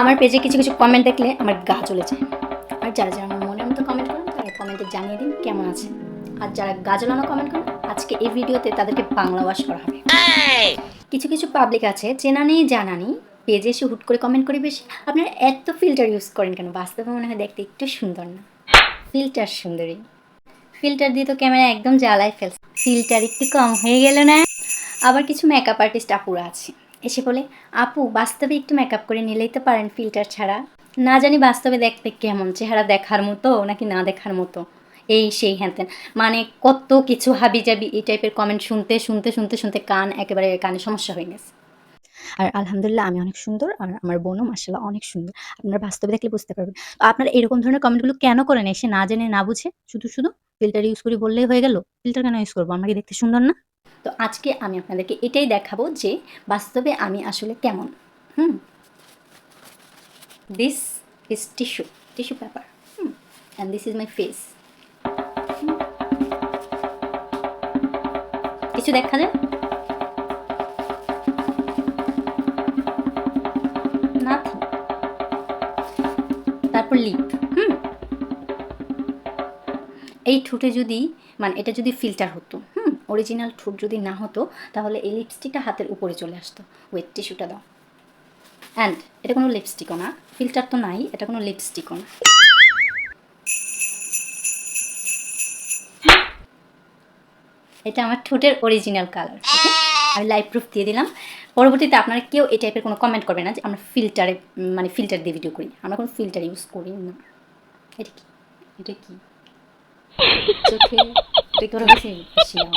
আমার পেজে কিছু কিছু কমেন্ট দেখলে আমার গা চলে যায়। আর যারা যারা আমার মনের মতো কমেন্ট করেন তারা কমেন্টে জানিয়ে দিন কেমন আছে। আর যারা গা জ্বালানো কমেন্ট করেন আজকে এই ভিডিওতে তাদেরকে বাংলা ওয়াশ করা হবে। কিছু কিছু পাবলিক আছে চেনা নেই জানা নেই পেজে এসে হুট করে কমেন্ট করে বেশি। আপনারা এত ফিল্টার ইউজ করেন কেন? বাস্তবে মনে হয় দেখতে একটু সুন্দর না। ফিল্টার সুন্দরী। ফিল্টার দিয়ে তো ক্যামেরা একদম জ্বালাই ফেলছে। ফিল্টার একটু কম হয়ে গেল না? আবার কিছু মেকআপ আর্টিস্ট আপুরা আছে। এসে বলে, আপু, বাস্তবে একটু মেকআপ করে নিলেই তো পারেন ফিল্টার ছাড়া। না জানি বাস্তবে দেখতে কেমন, চেহারা দেখার মতো নাকি না দেখার মতো? এই সেই হ্যান মানে কত কিছু হাবি যাবি এই টাইপের কমেন্ট শুনতে শুনতে শুনতে শুনতে কান একেবারে কানে সমস্যা হয়ে গেছে। আর আলহামদুলিল্লাহ আমি অনেক সুন্দর আর আমার বোনও মাসাল্লাহ অনেক সুন্দর। আপনারা বাস্তবে দেখলে বুঝতে পারবেন। আপনারা এরকম ধরনের কমেন্টগুলো কেন করেন? এসে না জেনে, না বুঝে? শুধু শুধু ফিল্টার ইউজ করি বললেই হয়ে গেল। ফিল্টার কেন ইউজ করব? আমরা কি দেখতে সুন্দর না? তো আজকে আমি আপনাদেরকে এটাই দেখাবো যে বাস্তবে আমি আসলে কেমন। হুম? This is tissue tissue paper hmm? And this is my face কিছু দেখা যায়? তারপর লিপ এই ঠোঁটে যদি মানে এটা যদি ফিল্টার হতো, হুম অরিজিনাল ঠোঁট যদি না হতো, তাহলে এই লিপস্টিকটা হাতের উপরে চলে আসতো। ওয়েট টিস্যুটা দাও। অ্যান্ড এটা কোনো লিপস্টিকও না ফিল্টার তো নাই, এটা কোনো লিপস্টিকও না। এটা আমার ঠোঁটের অরিজিনাল কালার আমি লাইভ প্রুফ দিয়ে দিলাম। পরবর্তীতে আপনারা কেউ এই টাইপের কোনো কমেন্ট করবে না যে আমরা ফিল্টারে মানে ফিল্টার দিয়ে ভিডিও করি। আমরা কোনো ফিল্টার ইউজ করি না। এটা কি? এটা কি? চোখে এটা কি ওরা বেশি বেশি না?